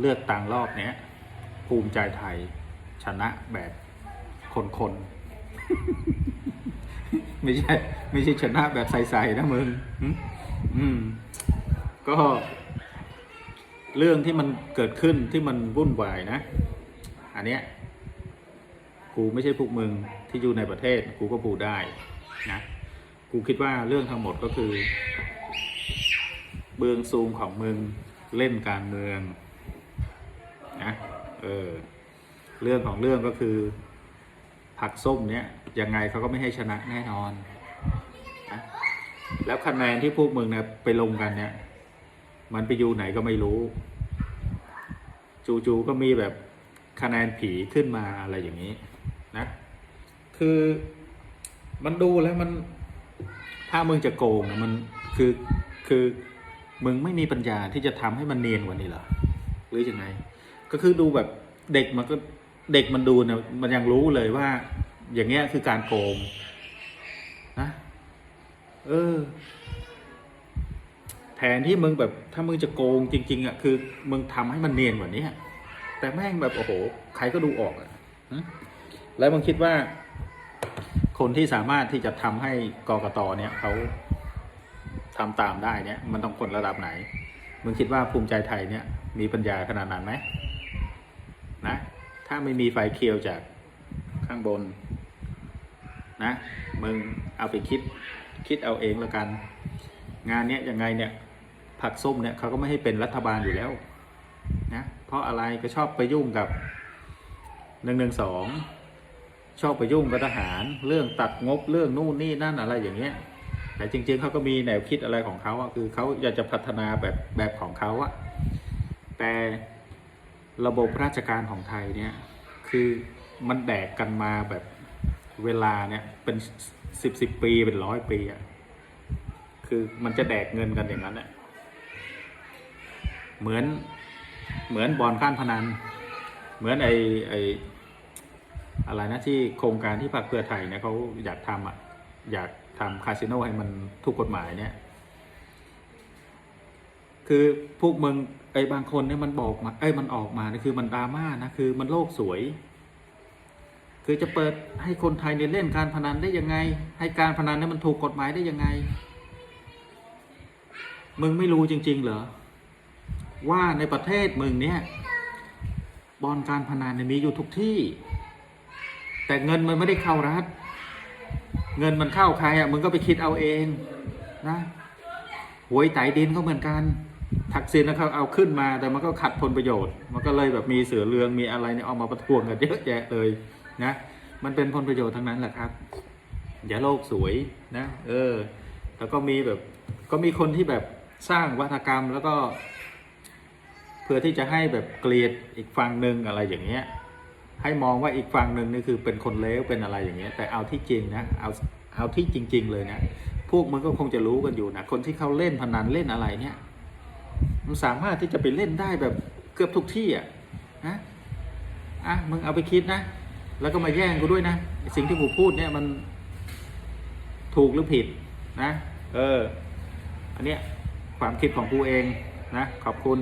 เลือกตั้งรอบเนี้ย ภูมิใจไทย ชนะแบบคนคนไม่ใช่ ไม่ใช่ชนะแบบใสๆนะมึงอืม ก็ เรื่องที่มันเกิดขึ้นที่มันวุ่นวายนะ อันเนี้ยกูไม่ใช่พวกมึงที่อยู่ในประเทศ กูก็พูดได้นะ กูคิดว่าเรื่องทั้งหมดก็คือ เบื้องซูมของมึงเล่นการเมือง นะเออเรื่องของเรื่องก็คือ ผักส้มเนี้ยยังไงเขาก็ไม่ให้ชนะแน่นอนนะแล้วคะแนนที่พวกมึงเนี่ยไปลงกันเนี่ย มันไปอยู่ไหนก็ไม่รู้ จู่ๆก็มีแบบคะแนนผีขึ้นมาอะไรอย่างนี้นะ คือมันดูแล้วมัน ถ้ามึงจะโกงอะมันคือคือมึงไม่มีปัญญาที่จะทำให้มันเนียนกว่านี้เหรอหรือยังไง ก็คือดูแบบเด็กมันก็เด็กมันดูเนี่ยมันยังรู้เลยว่า อย่างเงี้ยคือการโกงนะเออ แทนที่มึงแบบถ้ามึงจะโกงจริง ๆอะคือ มึงทำให้มันเนียนกว่านี้แต่แม่งแบบโอ้โหใครก็ดูออกอะแล้วมึงคิดว่า คนที่สามารถที่จะทำให้กรกตเนี่ยเขาทำตามได้เนี่ย มันต้องคนระดับไหน มึงคิดว่าภูมิใจไทยเนี่ย มีปัญญาขนาดนั้นไหม ถ้าไม่มีไฟเคียวจากข้างบน นะ มึงเอาไปคิด คิดเอาเองแล้วกัน งานเนี้ยยังไงเนี่ย ผักส้มเนี่ยเขาก็ไม่ให้เป็นรัฐบาลอยู่แล้วนะเพราะอะไรก็ชอบไปยุ่งกับหนึ่งหนึ่งสองชอบไปยุ่งกับทหาร เรื่องตัดงบเรื่องนู่นนี่นั่นอะไรอย่างเงี้ย แต่จริง ๆเขาก็มีแนวคิดอะไรของเขาอะคือเขาอยากจะพัฒนาแบบแบบของเขาอะแต่ ระบบราชการของไทยเนี่ยคือมันแดกกันมาแบบเวลาเนี่ยเป็นสิบสิบปีเป็นร้อยปีอะคือมันจะแดกเงินกันอย่างนั้นแหละเหมือนเหมือนบอลข้านพนัน เหมือนไอไออะไรนะที่โครงการที่พรรคเพื่อไทยเนี่ยเขาอยากทำอะอยากทำคาสิโนให้มันถูกกฎหมายเนี่ย คือพวกมึงไอ้บางคนเนี่ยมันบอกมาไอ้มันออกมาเนี่ยคือมันดราม่านะคือมันโลกสวย คือจะเปิดให้คนไทยเนี่ยเล่นการพนันได้ยังไง ให้การพนันเนี่ยมันถูกกฎหมายได้ยังไง มึงไม่รู้จริง ๆ เหรอว่าในประเทศมึงเนี่ยบอลการพนันเนี่ยมีอยู่ทุกที่ แต่เงินมันไม่ได้เข้ารัฐ เงินมันเข้าใครอะมึงก็ไปคิดเอาเองนะหวยไต่ดินก็เหมือนกัน ทักษิณนะครับเอาขึ้นมาแต่มันก็ขัดผลประโยชน์ มันก็เลยแบบมีเสือเรืองมีอะไรเนี่ยออกมาประท้วงกันเยอะแยะเลยนะมันเป็นผลประโยชน์ทั้งนั้นแหละครับ อย่าโลกสวยนะเออ แล้วก็มีแบบก็มีคนที่แบบสร้างวัฒกรรมแล้วก็ เพื่อที่จะให้แบบเกลียดอีกฝั่งหนึ่งอะไรอย่างเงี้ย ให้มองว่าอีกฝั่งหนึ่งนี่คือเป็นคนเลวเป็นอะไรอย่างเงี้ย แต่เอาที่จริงนะเอาเอาที่จริง ๆ เลยนะพวกมันก็คงจะรู้กันอยู่นะคนที่เขาเล่นพนันเล่นอะไรเนี่ย มันสามารถที่จะไปเล่นได้แบบเกือบทุกที่อะนะอะมึงเอาไปคิดนะ แล้วก็มาแย่งกูด้วยนะสิ่งที่กูพูดเนี่ยมันถูกหรือผิดนะ เออ อันเนี้ยความคิดของกูเองนะ ขอบคุณ